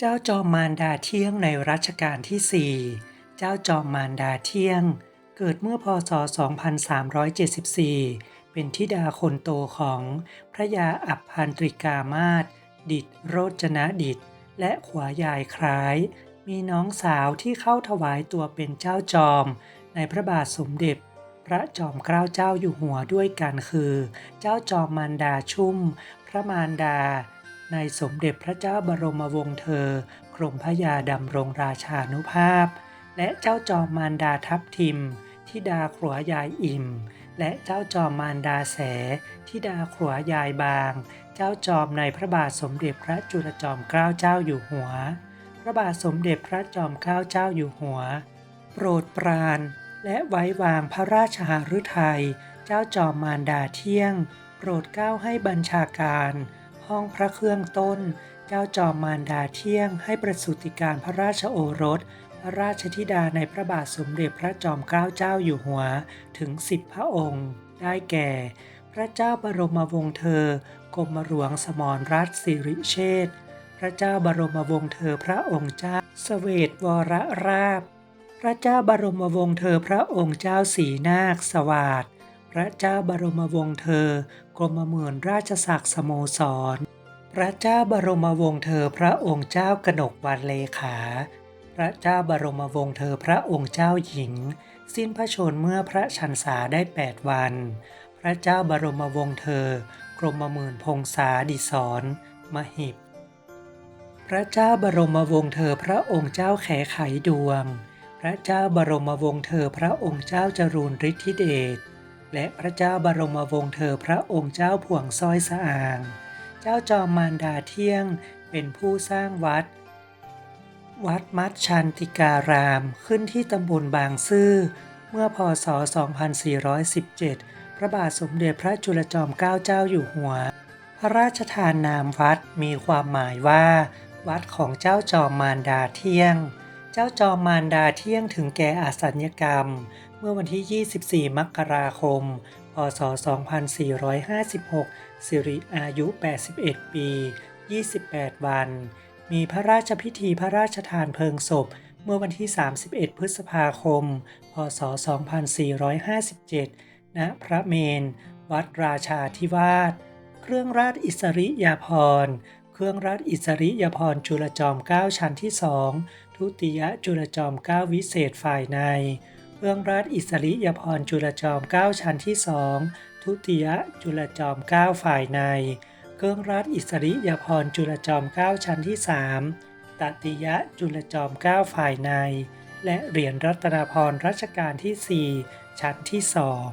เจ้าจอมมารดาเที่ยงในรัชกาลที่ 4 เจ้าจอมมารดาเที่ยง เกิดเมื่อพศ 2374 เป็นธิดาคนโตของพระยาอับพันตริกามาศดิดโรจนะดิดและขวายายคล้าย มีน้องสาวที่เข้าถวายตัวเป็นเจ้าจอม ในพระบาทสมเด็จพระจอมเกล้าเจ้าอยู่หัวด้วยกันคือ เจ้าจอมมารดาชุ่ม พระมารดา ในสมเด็จพระเจ้าบรมวงศ์เธอ กรมพระยาดำรงราชานุภาพ และเจ้าจอมมารดาทับทิมทิดาขรัวยายอิ่ม และเจ้าจอมมารดาแสทิดาขรัวยายบาง เจ้าจอมในพระบาทสมเด็จพระจุลจอมเกล้าเจ้าอยู่หัว พระบาทสมเด็จพระจอมเกล้าเจ้าอยู่หัว โปรดปราน และไว้วางพระราชหฤทัย เจ้าจอมมารดาเที่ยง โปรดเกล้าให้บัญชาการ ห้องพระเครื่องต้น เจ้าจอมมารดาเที่ยง ให้ประสูติการพระราชโอรส พระราชธิดาในพระบาทสมเด็จพระจอมเกล้าเจ้าอยู่หัวถึงสิบพระองค์ ได้แก่ พระเจ้าบรมวงศ์เธอกรมหลวงสมรรัตน์สิริเชษพระเจ้าบรมวงศ์เธอพระองค์เจ้าเสวตวรราชพระเจ้าบรมวงศ์เธอพระองค์เจ้าสีนาคสวาสด พระเจ้าบรมวงศ์เธอกรมหมื่นราชศักดิ์สโมสร พระเจ้าบรมวงศ์เธอพระองค์เจ้ากนกวันเลขา พระเจ้าบรมวงศ์เธอพระองค์เจ้าหญิง สิ้นพระชนม์เมื่อพระชันษาได้ 8 วัน พระเจ้าบรมวงศ์เธอกรมหมื่นพงษาดิศรมหิบพระเจ้าบรมวงศ์เธอพระองค์เจ้าแขไขดวง พระเจ้าบรมวงศ์เธอพระองค์เจ้าจรูนฤทธิเดช และพระเจ้าบรมวงศ์เธอพระองค์เจ้าผวงสร้อยสะอาง เจ้าจอมมารดาเที่ยงเป็นผู้สร้างวัด วัดมัดชันติการามขึ้นที่ตำบลบางซื่อเมื่อพศ 2417 พระบาทสมเด็จพระจุลจอมเกล้าเจ้าอยู่หัว พระราชทานนามวัดมีความหมายว่า วัดของเจ้าจอมมารดาเที่ยง เจ้าจอมมารดาเที่ยงถึงแก่อาสัญกรรม มื่อวันที่ 24 มกราคม พศ 2456 สิริอายุ 81 ปี 28 วัน มีพระราชพิธีพระราชทานเพลิงศพ เมื่อวันที่ 31 พฤษภาคม พศ 2457 ณ พระเมน วัดราชาธิวาส เครื่องราชอิสริยาภรณ์เครื่องราชอิสริยาภรณ์จุลจอมเกล้าชั้นที่สองทุติยจุลจอมเกล้าวิเศษฝ่ายใน เครื่องราชอิสริยาภรณ์จุลจอมเกล้าชั้นที่สองทุติยจุลจอมเกล้าฝ่ายใน เครื่องราชอิสริยาภรณ์จุลจอมเกล้าชั้นที่สามตติยจุลจอมเกล้าฝ่ายใน และเหรียญรัตนพรรัชกาลที่สี่ชั้นที่สอง